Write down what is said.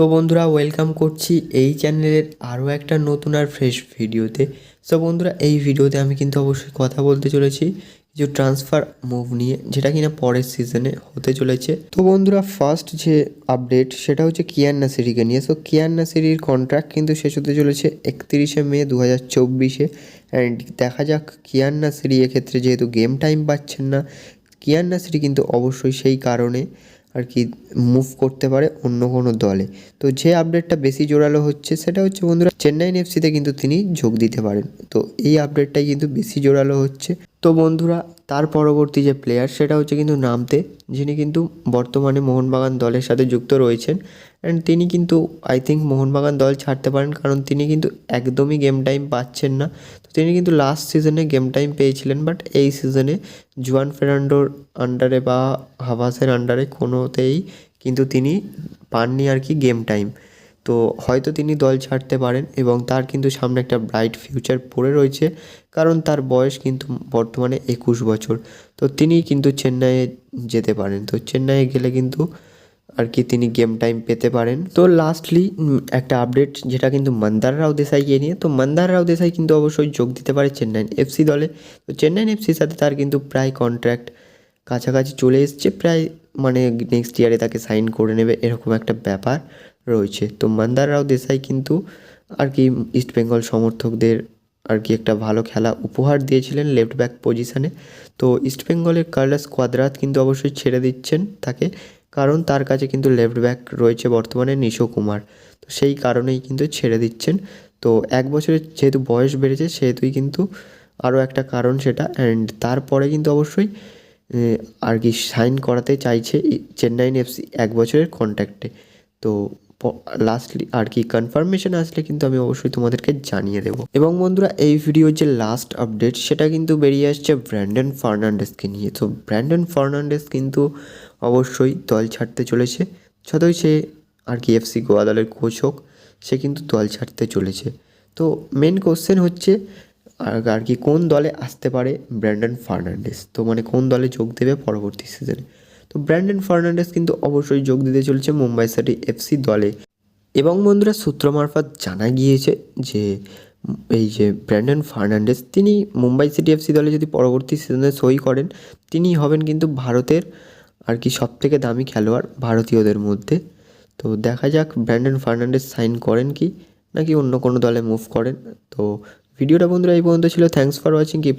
তো বন্ধুরা ওয়েলকাম করছি এই চ্যানেলের আরও একটা নতুন আর ফ্রেশ ভিডিওতে সো বন্ধুরা, এই ভিডিওতে আমি কিন্তু অবশ্যই কথা বলতে চলেছি, কিছু ট্রান্সফার মুভ নিয়ে, যেটা কিনা পরের সিজনে হতে চলেছে। তো বন্ধুরা ফার্স্ট যে আপডেট সেটা হচ্ছে কিয়ান নাসিরিকে নিয়ে। সো কিয়ান নাসিরির কন্ট্রাক্ট কিন্তু শেষ হতে চলেছে একত্রিশে মে দু হাজার চব্বিশে। অ্যান্ড দেখা যাক কিয়ান নাসিরি এক্ষেত্রে যেহেতু গেম টাইম পাচ্ছেন না কিয়ান নাসিরি কিন্তু অবশ্যই সেই কারণে। আর কি মুভ করতে পারে অন্য কোনো দলে। তো যে আপডেটটা বেশি জোরালো হচ্ছে সেটা হচ্ছে বন্ধুরা চেন্নাইন এফসিতে কিন্তু তিনি যোগ দিতে পারেন। তো এই আপডেটটাই কিন্তু বেশি জোরালো হচ্ছে। তো বন্ধুরা, তার পরবর্তী যে প্লেয়ার সেটা হচ্ছে কিন্তু নামতে, যিনি কিন্তু বর্তমানে মোহনবাগান দলের সাথে যুক্ত রয়েছেন অ্যান্ড তিনি কিন্তু আই থিঙ্ক মোহনবাগান দল ছাড়তে পারেন কারণ তিনি কিন্তু একদমই গেম টাইম পাচ্ছেন না। তো তিনি কিন্তু লাস্ট সিজনে গেম টাইম পেয়েছিলেন বাট এই সিজনে জুয়ান ফেরান্ডোর আন্ডারে বা হাভাসের আন্ডারে কোনোতেই কিন্তু তিনি পাননি আর কি গেম টাইম তো হয়তো তিনি দল ছাড়তে পারেন এবং তার কিন্তু সামনে একটা ব্রাইট ফিউচার পড়ে রয়েছে, কারণ তার বয়স কিন্তু বর্তমানে একুশ বছর। তো তিনি কিন্তু চেন্নাইয়ে যেতে পারেন। তো চেন্নাইয়ে গেলে কিন্তু আর কি তিনি গেম টাইম পেতে পারেন। তো লাস্টলি একটা আপডেট যেটা কিন্তু মন্দার রাও দেশাইকে নিয়ে। তো মন্দার রাও দেশাই কিন্তু অবশ্যই যোগ দিতে পারে চেন্নাইন এফসি দলে। তো চেন্নাইন এফসির সাথে তার কিন্তু প্রায় কন্ট্রাক্ট কাছাকাছি চলে এসছে। প্রায় মানে নেক্সট ইয়ারে তাকে সাইন করে নেবে, এরকম একটা ব্যাপার। রয়েছে। তো মন্দার রাও দেশাই কিন্তু আর কি ইস্ট বেঙ্গল সমর্থকদের আর কি একটা ভালো খেলা উপহার দিয়েছিলেন লেফট ব্যাক পজিশানে তো ইস্ট বেঙ্গলের কার্লাস কোয়াদ্রাত কিন্তু অবশ্যই ছেড়ে দিচ্ছেন তাকে, কারণ তার কাছে কিন্তু লেফট ব্যাক রয়েছে বর্তমানে নিশো কুমার। তো সেই কারণেই কিন্তু ছেড়ে দিচ্ছেন। তো এক বছরের যেহেতু বয়স বেড়েছে, সেহেতুই কিন্তু আরও একটা কারণ সেটা। অ্যান্ড তারপরে কিন্তু অবশ্যই আর কি সাইন করাতে চাইছে চেন্নাইন এফসি এক বছরের কন্ট্যাক্টে তো লাস্টলি আর কি কনফার্মেশন আসলে কিন্তু আমি অবশ্যই তোমাদেরকে জানিয়ে দেবো। এবং বন্ধুরা, এই ভিডিওর যে লাস্ট আপডেট সেটা কিন্তু বেরিয়ে আসছে ব্র্যান্ডন ফার্নান্ডেসকে নিয়ে। তো ব্র্যান্ডন ফার্নান্ডেস কিন্তু অবশ্যই দল ছাড়তে চলেছে। যতই সে আর কি এফসি গোয়া দলের কোচ হোক, সে কিন্তু দল ছাড়তে চলেছে। তো মেন কোশ্চেন হচ্ছে, আর কি কোন দলে আসতে পারে ব্র্যান্ডন ফার্নান্ডেস তো মানে কোন দলে যোগ দেবে পরবর্তী সিজনে তো ব্র্যান্ডন ফার্নান্ডেস কিন্তু অবশ্যই যোগ দিতে চলেছে মুম্বাই সিটি এফসি দলে। এবং বন্ধুরা, সূত্র মারফত জানা গিয়েছে যে, এই যে ব্র্যান্ডন ফার্নান্ডেস তিনি মুম্বাই সিটি এফসি দলে যদি পরবর্তী সিজনে সই করেন, তিনি হবেন কিন্তু ভারতের আর কি সব থেকে দামি খেলোয়াড় ভারতীয়দের মধ্যে। তো দেখা যাক ব্র্যান্ডন ফার্নান্ডেস সাইন করেন কি, নাকি অন্য কোনো দলে মুভ করেন। তো ভিডিওটা বন্ধুরা এই পর্যন্ত ছিল। Thanks for watching keep